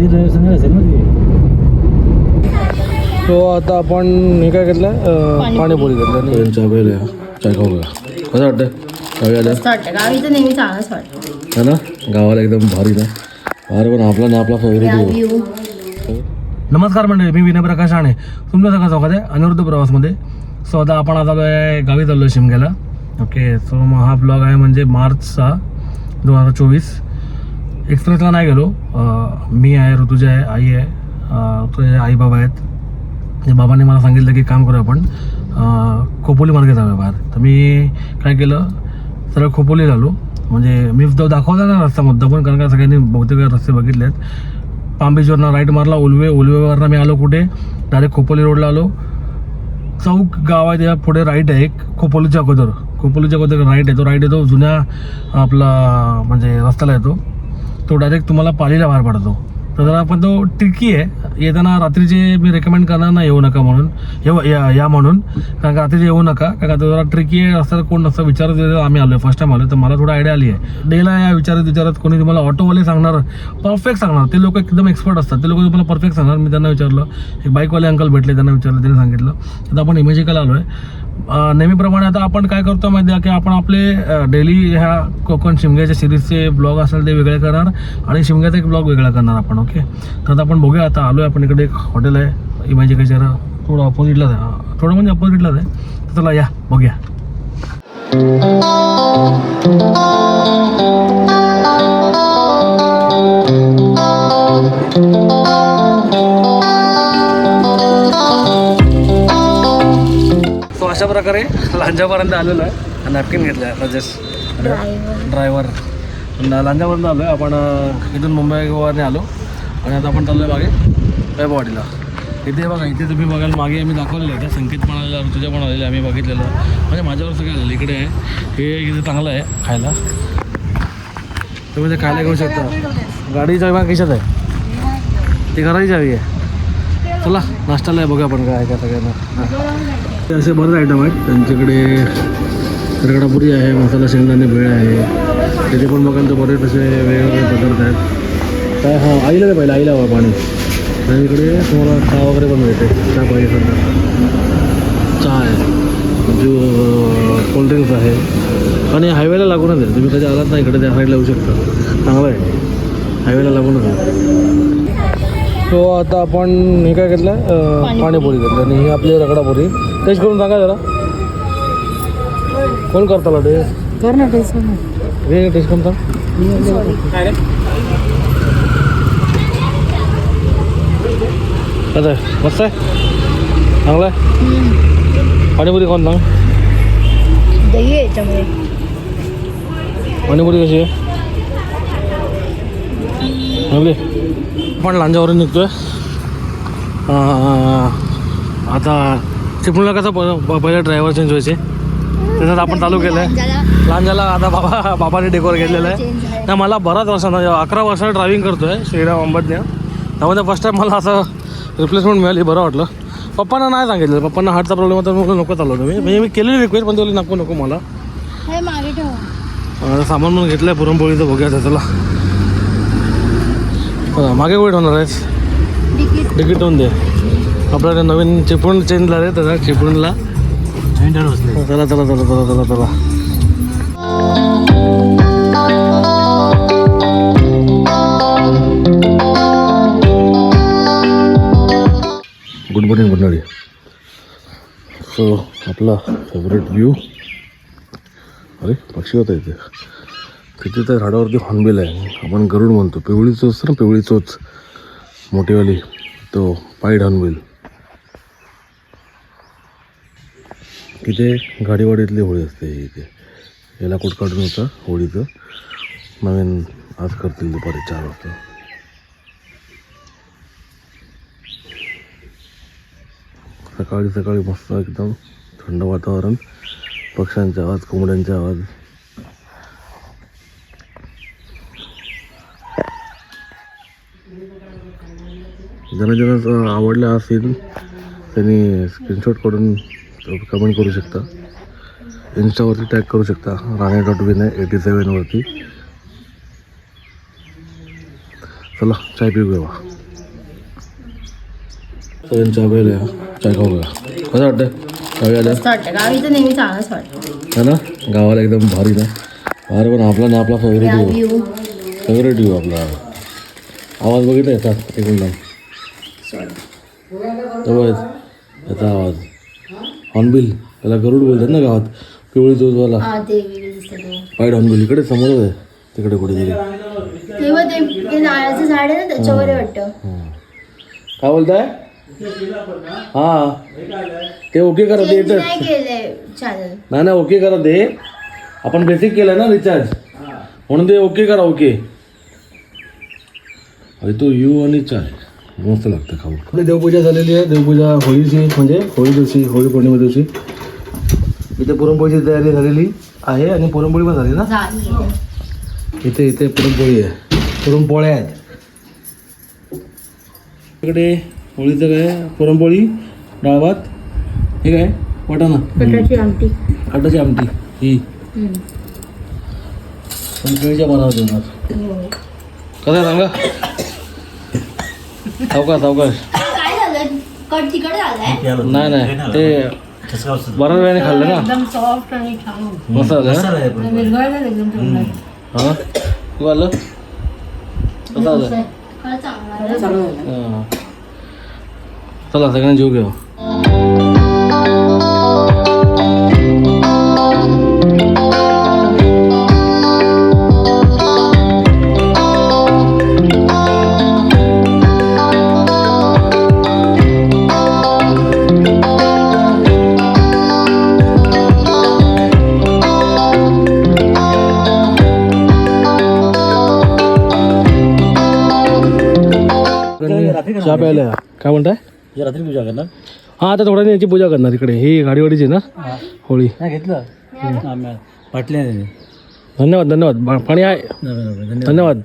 ती आता आपण हे काय घेतलं? पाणीपुरी. घेतलं चहा प्यायला चाय खाऊ का कसं वाटतं गावी आलं नेहमी चांगलंच वाटतं है ना? गावाला एकदम भारी ना. भारी पण आपला ना आपला फेवरेट नमस्कार मंडळी मी विनय प्रकाश आणे तुमच्या सगळं चौकात आहे अनिरुद्ध प्रवासमध्ये. सो आता आपण आता आलो आहे गावी चाललो आहे शिमग्याला. ओके सो मग हा ब्लॉग आहे म्हणजे मार्चचा दोन हजार चोवीस. एक्सप्रेसला नाही गेलो. मी आहे ऋतुजा आहे आई आहे. तुझे आई बाबा आहेत. म्हणजे बाबांनी मला सांगितलं की काम करू आपण. खोपोली मार्गे जाऊया बाहेर. तर मी काय केलं? सरळ खोपोली झालो. म्हणजे मी दाखवला ना रस्ता मुद्दा पण कारण का सगळ्यांनी बहुतेक रस्ते बघितले आहेत पाम राईट मारला उलवे उलवेवरनं मी आलो कुठे? डायरेक्ट खोपोली रोडला आलो. चौक गाव आहे त्या पुढे राईट आहे एक खोपोलीच्या अगोदर. खोपोलीच्या अगोदर राईट आहे. तो राईट येतो जुन्या आपला म्हणजे रस्त्याला येतो. तो डायरेक्ट तुम्हाला पालीला बाहेर पडतो. तर जरा पण तो ट्रिकी आहे. येताना रात्रीचे मी रेकमेंड करणार ना येऊ नका म्हणून. येऊ या या म्हणून. कारण का रात्रीचे येऊ नका कारण का तो जरा ट्रिकी आहे रस्त्यात कोण नसतं विचारत आम्ही आलो फर्स्ट टाइम आलो तर मला थोडा आयडिया आली आहे डेला या विचारत विचारत कोणी तुम्हाला ऑटोवाले सांगणार परफेक्ट सांगणार. ते लोक एकदम एक्सपर्ट असतात. ते लोक तुम्हाला परफेक्ट सांगणार. मी त्यांना विचारलं एक बाईकवाले अंकल भेटले त्यांना विचारलं त्यांनी सांगितलं. आता आपण इमेजिकला आलो आहे नेहमीप्रमाणे आता आपण काय करतो माहिती आहे की आपण आपले डेली ह्या कोकण शिमग्याच्या सिरीजचे ब्लॉग असेल ते वेगळे करणार आणि शिमग्याचा एक ब्लॉग वेगळा करणार आपण ओके तर आता आपण बघूया आता आलो आहे आपण इकडे एक हॉटेल आहे इमेजिकाच्या जरा थोडं अपोजिटलाच आहे. थोडं म्हणजे अपोजिटलाच आहे. तर चला या बघूया. अशा प्रकारे लांजापर्यंत आलेलो आहे. नॅपकिन घेतलं आहे जस्ट ड्रायव्हर लांजापर्यंत आलो आहे आपण इथून मुंबई गोवाने आलो. आणि आता आपण चाललो आहे मागे वैभववाडीला. इथे बघा इथे तुम्ही बघाल मागे आम्ही दाखवलेलं आहे. संकेत पण आलेला ऋतुजा पण आलेले आम्ही बघितलेलं. म्हणजे माझ्यावर सगळं आलेलं. इकडे आहे. हे इथे चांगलं आहे खायला. तुम्ही ते खायला घेऊ शकता. गाडी चावी कशात आहे? ती घराची चावी आहे. चला नाश्त्याला आहे बघा आपण काय आहे का सगळ्यांना. ते असे बरेच आयटम आहेत. त्यांच्याकडे रगडापुरी आहे मसाला शेंगदाणे भेळ आहे. तिथे पण बघाल तर बरेच असे वेगवेगळे पदार्थ आहेत. काय हां आईला दे पहिलं आईला हवं पाणी. आणि इकडे तुम्हाला चहा वगैरे पण मिळते. चहा पाहिजे सध्या चहा आहे. जो कोल्ड्रिंक्स आहे. आणि हायवेला लागूनच आहे. तुम्ही कधी आलात ना इकडे त्या साईडला येऊ शकता. चांगलं आहे. हायवेला लागूनच आहे. तो आता आपण हे काय घेतलं? पाणीपुरी घेतलं. आणि ही आपली रगडापुरी. टेस्ट करून सांगा जरा. कोण करताला ते? कर ना टेस्ट हे टेस्ट करून सांग. कसं आहे मस्त आहे? चांगलं आहे? पाणीपुरी कोण सांग. दही आहे याच्यामध्ये. पाणीपुरी कशी आहे? नवली आपण लांजावरून निघतोय. आता चिपळूणला कसं पहिले ड्रायव्हर चेंज व्हायचे. त्याच्यात आपण चालू केलं आहे लांजाला आता बाबा बाबाने डेकोर घेतलेलं आहे. नाही मला बराच वर्षांना अकरा वर्ष ड्रायव्हिंग करतो आहे श्रीराम अंबदने त्यामध्ये फर्स्ट टाईम मला असं रिप्लेसमेंट मिळाली बरं वाटलं. पप्पांना नाही सांगितलं पप्पांना हार्टचा प्रॉब्लेम होता म्हणून नको चालवतो मी म्हणजे मी केलेली रिक्वेस्ट पण ते बोलले नको नको मला. हे सामान म्हणून घेतलंय पुरणपोळीचं बघूया त्याला मागे वेट होणार आहेस. तिकीट तिकीट होऊन दे. आपल्याला नवीन चिपळूण चेंज झालं त्याचा चिपळूणला. चला चला चला चला चला चला गुड मॉर्निंग मंडळी सो आपला फेवरेट व्ह्यू अरे पक्षी होता इथे. तिथे तर झाडावरती हॉर्नबिल आहे. आपण गरुड म्हणतो. पिवळी चोच ना पिवळी चोच. मोठीवाली. तो पाईड हॉर्नबिल तिथे गाडीवाडीतली होळी असते इथे. याला कुठ काढून होतं होळीचं. नवीन आज करतील दुपारी चार वाजता. सकाळी सकाळी मस्त एकदम थंड वातावरण. पक्ष्यांचे आवाज कोंबड्यांचे आवाज. ज्यांना ज्यांना आवडला असेल त्यांनी स्क्रीनशॉट करून कमेंट करू शकता. इन्स्टावरती टॅग करू शकता. राणे डॉट विन एटी सेवनवरती चला चाय पिऊ घेऊ सगळ्यांनी चहा प्यायला. चाय खाऊ का कसं वाटतं गावी आल्या? मस्त वाटतं गावी तर नेहमी चांगलंच वाटतं है ना? गावाला एकदम भारी ना. भारी पण आपला ना आपला favourite view view favourite view आपला. आवाज बघितला याचा तिकडून जवळ याचा आवाज. हॉर्नबिल त्याला गरुड बोलतात ना गावात. पिवळी जोजवाला हा वाईट हॉर्नबिल इकडे समोरच आहे. तिकडे कुठेतरी. तेव्हा ते ते नारळाचं झाड आहे ना त्याच्यावर आहे वाटतं. हां. काय बोलताय? हां. ते ओके करा ते येतच नाही केलंय चॅनल नाही नाही ओके करा ते. आपण बेसिक केलं ना रिचार्ज म्हणून ते ओके करा ओके अरे तो यू आणि चाय मस्त लागतं खाऊ आपली देवपूजा झालेली आहे. देवपूजा होळीची म्हणजे होळी दिवशी होळी पौर्णिमे दिवशी. इथे पुरणपोळीची तयारी झालेली आहे आणि पुरणपोळी पण झाली ना? इथे इथे पुरणपोळी आहे. पुरणपोळ्या आहेत. इकडे होळीचं काय? पुरणपोळी डाळ भात हे काय? वाटाणा. आमटी. आटाची आमटी. ही. पंचमीच्या मनावर देणार कसं आहे सांगा? सावकाश सावकाश काय झालं? कट झालंय. नाही नाही ते बऱ्याच वेळाने खाल्लं ना? एकदम सॉफ्ट आणि छान मस्त झालं विरघळलं एकदम तोंडात. हां? तू आलं? कसं चांगलं आहे. हां. चला सगळ्यांनी जीव घेऊ. चहा प्यायला. काय म्हणताय रात्री पूजा करणार. हां आता थोड्याने याची पूजा करणार इकडे. ही गाडीवाडीची ना? होळी. नाही घेतलं. धन्यवाद धन्यवाद. बा- पाणी आहे. धन्यवाद.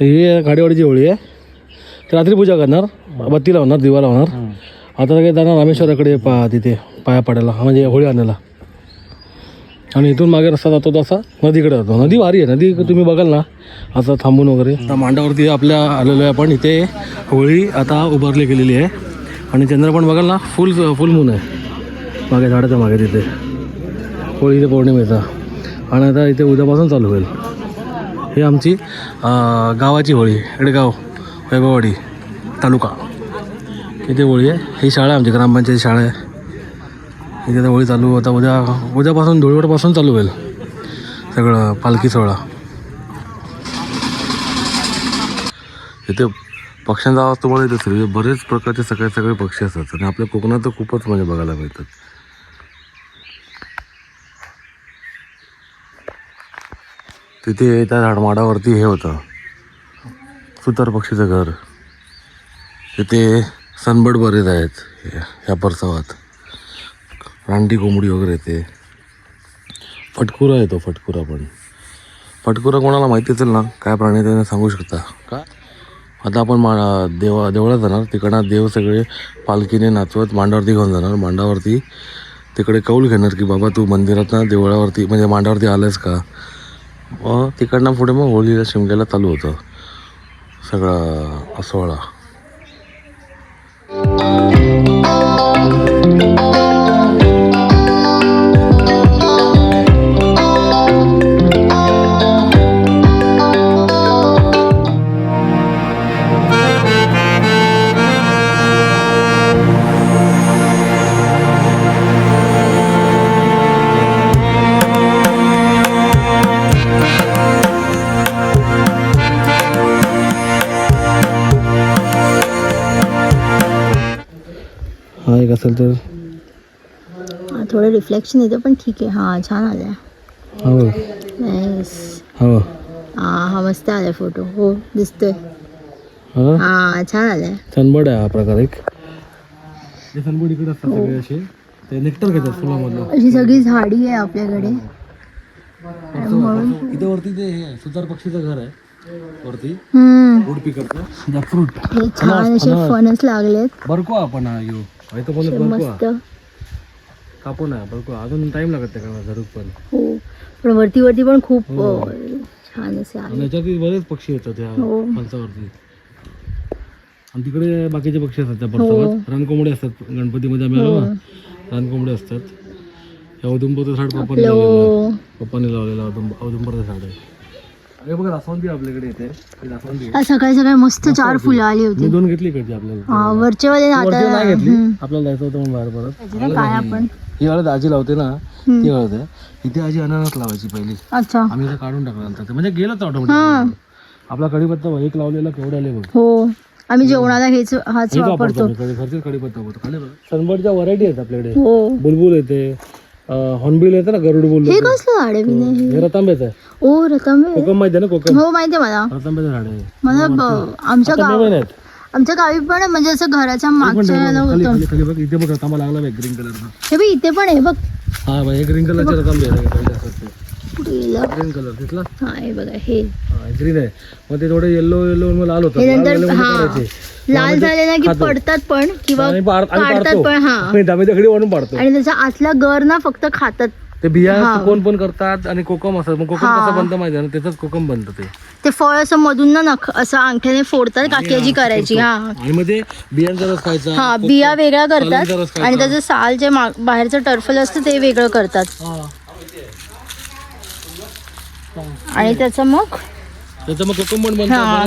तर ही गाडीवाडीची होळी आहे. तर रात्री पूजा करणार. बत्ती लावणार दिवा लावणार. आता काय जाणार रामेश्वराकडे पा तिथे पाया पडायला म्हणजे होळी आणायला आणि इथून मागे रस्ता जातो तसा नदीकडे जातो. नदी भारी आहे नदी तुम्ही बघाल ना. असं थांबून वगैरे. आता मांडावरती आपल्या आलेलो आहे आपण. इथे होळी आता उभारली गेलेली आहे. आणि चंद्र पण बघाल ना फुल फुल मून आहे. मागे झाडाच्या मागे तिथे. होळी ते पौर्णिमेचा. आणि आता इथे उद्यापासून चालू होईल. हे आमची गावाची होळी इकडे गाव वैभववाडी तालुका. इथे होळी आहे. ही शाळा आहे आमची ग्रामपंचायत शाळा आहे. इथे आता होळी चालू आता उद्या उद्यापासून धुळवडपासून चालू होईल सगळं पालखी सोहळा. इथे पक्ष्यांचा आवाज तुम्हाला येत असेल इथे बरेच प्रकारचे सगळे सगळे पक्षी असतात. आणि आपल्या कोकणात तर खूपच म्हणजे बघायला मिळतात. तिथे त्या झाडमाडावरती हे होतं. सुतार पक्षीचं घर. तिथे सनबर्ड बरेच आहेत ह्या परसावात. रानटी कोंबडी वगैरे येते. फटकुरा येतो फटकुरा पण. फटकुरा कोणाला माहिती असेल ना काय प्राणी त्याने सांगू शकता. का? आता आपण मा देवा देवळात जाणार तिकडनं देव सगळे पालखीने नाचवत मांडावरती घेऊन जाणार. मांडावरती तिकडे कौल घेणार की बाबा तू मंदिरात ना देवळावरती म्हणजे मांडावरती आलास का? तिकडनं पुढे मग होळीला शिमग्याला चालू होतं. सगळा सोहळा एक असेल तर. हा, थोडं रिफ्लेक्शन येतं पण ठीक आहे. हा छान नाईस हवं हा. हा मस्त आलाय फोटो हो दिसतोय. हा? हा छान आलाय. सनबर्ड आहे हा प्रकार एक. हे सनबर्ड इकडे असतात सगळे असे. ते नेक्टर घेतात फुलामधलं. अशी सगळी झाडी आहे आपल्याकडे. इथे वरती ते हे सुतार पक्षीचं घर आहे. वरती. पिकअपचं फ्रूट हे छान असे फणस. लागलेत. बरको आपण हा यो. मस्त. कापून अजून टाइम लागत त्या का धरूक पण? हो पण वरती वरती पण खूप हो. छान असे याच्यावरती बरेच पक्षी येतात त्या हो. फणसावरती. आणि तिकडे बाकीचे पक्षी असतात त्या फणसावर. रानकोंबडे असतात. गणपतीमध्ये आम्ही आलो रानकोंबडे असतात. या औदुंबरचं झाड पप्पाने लावलेलं. पप्पाने लावलेलं औदुंब औदुंबरचं झाड आहे. अरे बघा जास्वंदी आपल्याकडे येते. ही जास्वंदी आज सकाळी सकाळी मस्त चार फुलं आली होती. मी दोन घेतली इकडची आपल्याला. हा वरचे वाले वरची आता नाही घेतली. आपल्याला जायचं होतं म्हणून बाहेर परत. त्याची ना काय आपण? ही हळद आजी लावते ना ती हळद आहे इथे आजी अननस लावायची पहिली. अच्छा. आम्ही इथं काढून टाकलं नंतर ते. म्हणजे गेलंच ऑटोमॅटिक हा. आपला कढीपत्ता बघ, एक लावलेला केवढा आले बघ हो. आम्ही जेवणाला हेच हाच वापरतो कढीपत्ता वापरतो. खाली बघ. सनबर्डच्या व्हरायटी आहेत आपल्याकडे. हो. बुलबुल येते. हॉर्नबिल येते ना गरुड बुल हे कसलं झाड आहे विनय? हे रतांब्याचं आहे ओ रकमे कोकम माहिती आहे ना कोकम? हो माहितीये मला. रतांब्याचं झाड आहे. मला ब- आमच्या आता गाव नवीन आहेत. आमच्या गावी पण आहे, म्हणजे असं घराच्या मागच्या याला खाली होतं. खाली खाली बघ इथे बघ रतांबा लागला बघ ग्रीन कलरचा हे बघ इथे पण आहे बघ. हा बघ हे ग्रीन कलरचे रतांबे आहेत ग्रीन कलर हा हे बघा हे. ग्रीन आहे. मग ते थोडे येल्लो येल्लो मग लाल होतं हे लाल नंतर हा. झाले ना की पडतात पण किंवा आणि पाड- आणि काढतात पाडतो. पण हा. आणि डाबी दगडी वाढून पाडतो. आणि त्याचा आतला गर ना फक्त खातात. ते बिया कोण पण करतात आणि कोकम असतात. मग कोकम हा. कसं बनतं माहिती आहे ना? त्याचाच कोकम बनतं ते. ते फळ असं मधून ना नख असं अंगठ्याने फोडतात काकीची करायची. हा. आणि मग ते बियांचा रस खायचा. हा बिया वेगळ्या रस करतात. खायचा. आणि त्याचं साल जे मा- बाहेरचं टर्फल असतं ते वेगळं करतात. हा. आणि त्याचं मग? त्याचं मग कोकम बनतं हा.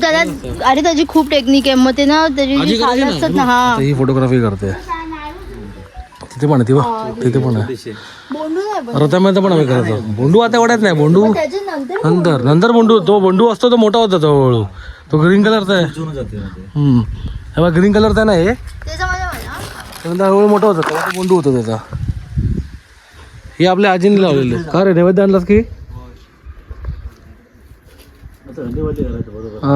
त्याला अरे त्याची खूप टेक्निक आहे. मग ते ना त्याची साल असतात ना हा. ही फोटोग्राफी करते. तिथे पण आहे ती तिथे पण नाही पण आम्ही करायचो. बोंडू आता एवढ्यात नाही बोंडू. नंतर नंतर नंतर बोंडू. तो बोंडू असतो तो मोठा होता तो हळूहळू तो ग्रीन कलरचा आहे हम्म. हे ग्रीन कलरचा आहे ना हे. त्याचं मला मला त्यानंतर हळूहळू मोठा होता तो बोंडू होता त्याचा. हे आपल्या आजीने लावलेले. का रे नैवेद्य आणलास की? ആ